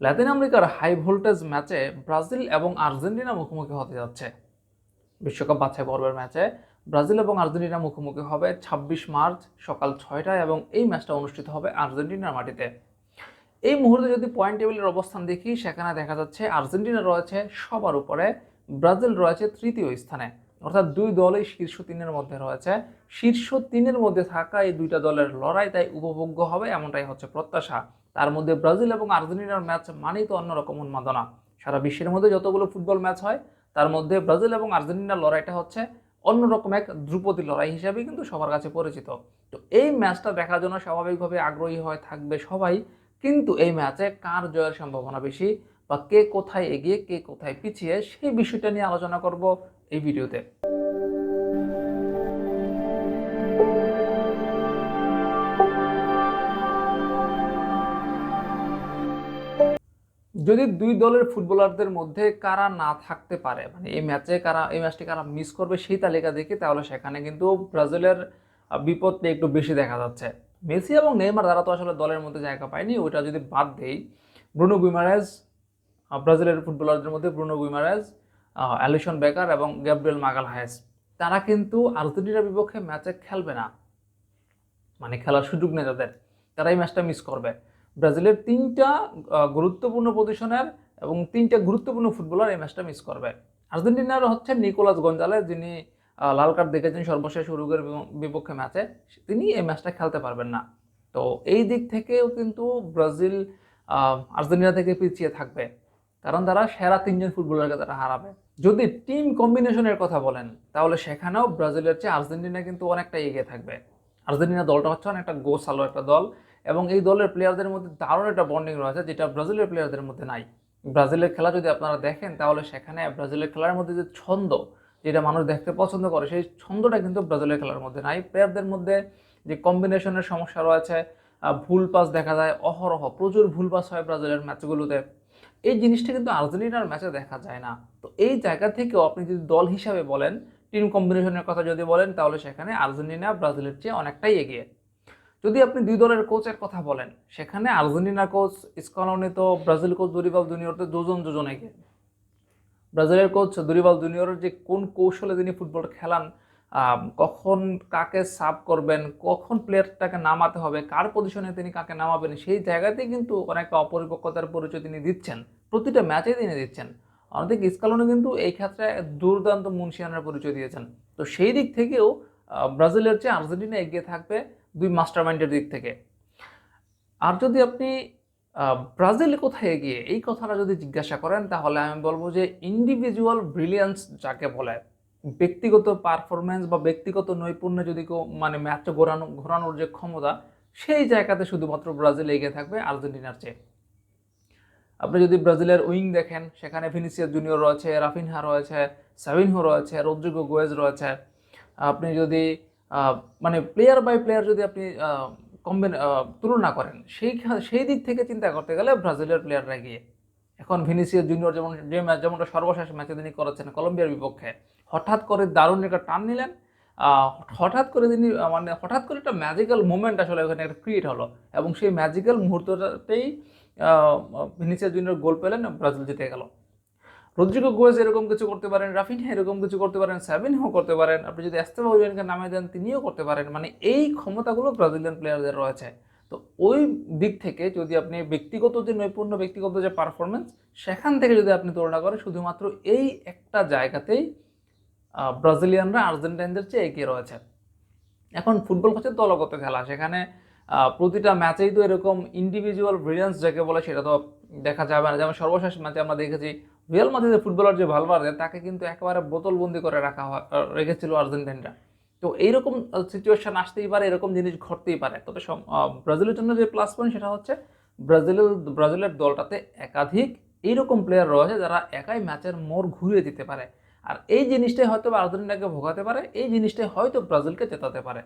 Latin আমেরিকার high voltage ম্যাচে Brazil এবং আর্জেন্টিনা মুখোমুখি হতে যাচ্ছে। বিশ্বকাপ বাছাই পর্বের ম্যাচে ব্রাজিল এবং আর্জেন্টিনা মুখোমুখি হবে ছাব্বিশ মার্চ সকাল ছয়টায় এবং এই ম্যাচটা অনুষ্ঠিত হবে আর্জেন্টিনার মাটিতে। এই মুহূর্তে যদি পয়েন্ট টেবিলের অবস্থান দেখি, সেখানে দেখা যাচ্ছে আর্জেন্টিনা রয়েছে সবার উপরে, ব্রাজিল রয়েছে তৃতীয় স্থানে। অর্থাৎ দুই দলই শীর্ষ তিনের মধ্যে রয়েছে। শীর্ষ তিনের মধ্যে থাকা এই দুইটা দলের লড়াই তাই উপভোগ্য হবে এমনটাই হচ্ছে প্রত্যাশা। তার মধ্যে ব্রাজিল এবং আর্জেন্টিনার ম্যাচ মানেই তো অন্যরকম উন্মাদনা। সারা বিশ্বের মধ্যে যতগুলো ফুটবল ম্যাচ হয়, তার মধ্যে ব্রাজিল এবং আর্জেন্টিনার লড়াইটা হচ্ছে অন্যরকম এক ধ্রুপদী লড়াই হিসেবে কিন্তু সবার কাছে পরিচিত। তো এই ম্যাচটা দেখার জন্য স্বাভাবিকভাবে আগ্রহী হয়ে থাকবে সবাই। কিন্তু এই ম্যাচে কার জয়ের সম্ভাবনা বেশি বা কে কোথায় এগিয়ে, কে কোথায় পিছিয়ে, সেই বিষয়টা নিয়ে আলোচনা করব এই ভিডিওতে। যদি দুই দলের ফুটবলারদের মধ্যে কারা না থাকতে পারে মানে এই ম্যাচে কারা, এই ম্যাচটি কারা মিস করবে সেই তালিকা দেখি তাহলে সেখানে কিন্তু ব্রাজিলের বিপদটা একটু বেশি দেখা যাচ্ছে। মেসি এবং নেইমার তারা তো আসলে দলের মধ্যে জায়গা পায়নি, ওইটা যদি বাদ দেই, ব্রুনো গুইমারেজ ব্রাজিলের ফুটবলারদের মধ্যে ব্রুনো গুইমারেজ অ্যালিসন বেকার এবং গ্যাব্রিয়েল মাগালহায়েস, তারা কিন্তু আর্জেন্টিনার বিপক্ষে ম্যাচে খেলবে না। মানে খেলার সুযোগ নেই তাদের, তারা এই ম্যাচটা মিস করবে। ব্রাজিলের তিনটা গুরুত্বপূর্ণ পজিশনের এবং তিনটা গুরুত্বপূর্ণ ফুটবলার এই ম্যাচটা মিস করবে। আর্জেন্টিনার হচ্ছে নিকোলাস গঞ্জালে যিনি লাল কার্ড দেখেছেন সর্বশেষ উরুগের বিপ- বিপক্ষে ম্যাচে তিনি এই ম্যাচটা খেলতে পারবেন না। তো এই দিক থেকেও কিন্তু ব্রাজিল আর্জেন্টিনা থেকে পিছিয়ে থাকবে। কারণ তারা সেরা তিনজন ফুটবলারকে তারা হারাবে। যদি টিম কম্বিনেশনের কথা বলেন, তাহলে সেখানেও ব্রাজিলের চেয়ে আর্জেন্টিনা কিন্তু অনেকটা এগিয়ে থাকবে। আর্জেন্টিনা দলটা হচ্ছে অনেকটা গোসালো একটা দল। এবং এই দলের প্লেয়ারদের মধ্যে দারুণ একটা বন্ডিং রয়েছে যেটা ব্রাজিলের প্লেয়ারদের মধ্যে নাই। ব্রাজিলের খেলা যদি আপনারা দেখেন, তাহলে সেখানে ব্রাজিলের খেলার মধ্যে যে ছন্দ, যেটা মানুষ দেখতে পছন্দ করে, সেই ছন্দটা কিন্তু ব্রাজিলের খেলার মধ্যে নাই। প্লেয়ারদের মধ্যে যে কম্বিনেশনের সমস্যা রয়েছে ভুল পাস দেখা যায়, অহরহ, প্রচুর ভুল পাস হয় ব্রাজিলের ম্যাচগুলোতে এই জিনিসটা কিন্তু আর্জেন্টিনার ম্যাচে দেখা যায় না। তো এই জায়গা থেকেও আপনি যদি দল হিসাবে বলেন টিম কম্বিনেশনের কথা যদি বলেন, তাহলে সেখানে আর্জেন্টিনা ব্রাজিলের চেয়ে অনেকটাই এগিয়ে। যদি আপনি দুই দলের কোচের কথা বলেন, সেখানে আর্জেন্টিনা কোচ স্কলনি তো ব্রাজিল কোচ দুরিবাল জুনিয়রতে দুজন দুজন এগিয়ে ব্রাজিলের কোচ দুরিবাল জুনিয়রের যে কোন কৌশলে তিনি ফুটবল খেলান কখন কাকে সাব করবেন, কখন প্লেয়ারটাকে নামাতে হবে, কার পজিশনে তিনি কাকে নামাবেন, সেই জায়গাতেই কিন্তু অনেকটা অপরিপক্কতার পরিচয় তিনি দিচ্ছেন। প্রতিটা ম্যাচেই তিনি দিচ্ছেন। অনেক স্কালনে কিন্তু এই ক্ষেত্রে দুর্দান্ত মুন্সিয়ানের পরিচয় দিয়েছেন। তো সেই দিক থেকেও ব্রাজিলের চেয়ে আর্জেন্টিনা এগিয়ে থাকবে দুই মাস্টার মাইন্ডের দিক থেকে। আর যদি আপনি ব্রাজিল কোথায় এগিয়ে এই কথাটা যদি জিজ্ঞাসা করেন, তাহলে আমি বলব যে ইন্ডিভিজুয়াল ব্রিলিয়ান্স যাকে বলে, ব্যক্তিগত পারফরমেন্স বা ব্যক্তিগত নৈপুণ্য যদি মানে ম্যাচটা ঘোরানো, ঘোরানোর যে ক্ষমতা, সেই জায়গাতে শুধুমাত্র ব্রাজিল এগিয়ে থাকবে আর্জেন্টিনার চেয়ে। আপনি যদি ব্রাজিলের উইং দেখেন, সেখানে ভিনিসিয়াস জুনিয়র রয়েছে, রাফিনহা রয়েছে, সাবিনহো রয়েছে, রদ্রিগো গোয়েজ রয়েছে আপনি যদি মানে প্লেয়ার বাই প্লেয়ার যদি আপনি কম্বিন তুলনা করেন, সেই সেই দিক থেকে চিন্তা করতে গেলে ব্রাজিলের প্লেয়াররা গিয়ে, এখন ভিনিসিয়াস জুনিয়র যেমন, যে ম্যাচ যেমনটা সর্বশেষ ম্যাচে তিনি করেছেন কলম্বিয়ার বিপক্ষে, হঠাৎ করে দারুণ একটা টান নিলেন হঠাৎ করে তিনি মানে হঠাৎ করে একটা ম্যাজিক্যাল মুভমেন্ট আসলে ওখানে একটা ক্রিয়েট হলো এবং সেই ম্যাজিক্যাল মুহূর্তটাতেই ভিনিসিয়াস জুনিয়র গোল পেলেন, ব্রাজিল জিতে গেল। রদ্রিগো গোয়েজ এরকম কিছু করতে পারেন, রাফিনহা এরকম কিছু করতে পারেন, সাবিনহো করতে পারেন, আপনি যদি এস্তেমা উইলিয়ানকে নামে দেন, তিনিও করতে পারেন। মানে এই ক্ষমতাগুলো ব্রাজিলিয়ান প্লেয়ারদের রয়েছে। তো ওই দিক থেকে যদি আপনি ব্যক্তিগত যে নৈপুণ্য, ব্যক্তিগত যে পারফরমেন্স সেখান থেকে যদি আপনি তুলনা করেন, শুধুমাত্র এই একটা জায়গাতেই ব্রাজিলিয়ানরা আর্জেন্টাইনদের চেয়ে এগিয়ে রয়েছে। এখন ফুটবল হচ্ছে দলগত খেলা। সেখানে প্রতিটা ম্যাচেই তো এরকম ইন্ডিভিজুয়াল ব্রিলিয়ান্স যাকে বলে, সেটা তো দেখা যাবে না। যেমন সর্বশেষ ম্যাচে আমরা দেখেছি রিয়াল মাদ্রিদের ফুটবলার যে ভালভার্দে তাকে কিন্তু একেবারে বোতলবন্দি করে রাখা রেখেছিল আর্জেন্টাইনরা। তো এইরকম সিচুয়েশন আসতেই পারে, এরকম জিনিস ঘটতেই পারে। তবে ব্রাজিলের জন্য যে প্লাস পয়েন্ট সেটা হচ্ছে, ব্রাজিলের ব্রাজিলের দলটাতে একাধিক এইরকম প্লেয়ার রয়েছে যারা একাই ম্যাচের মোড় ঘুরিয়ে দিতে পারে। আর এই জিনিসটাই হয়তো আর্জেন্টিনাকে ভোগাতে পারে, এই জিনিসটাই হয়তো ব্রাজিলকে জেতাতে পারে।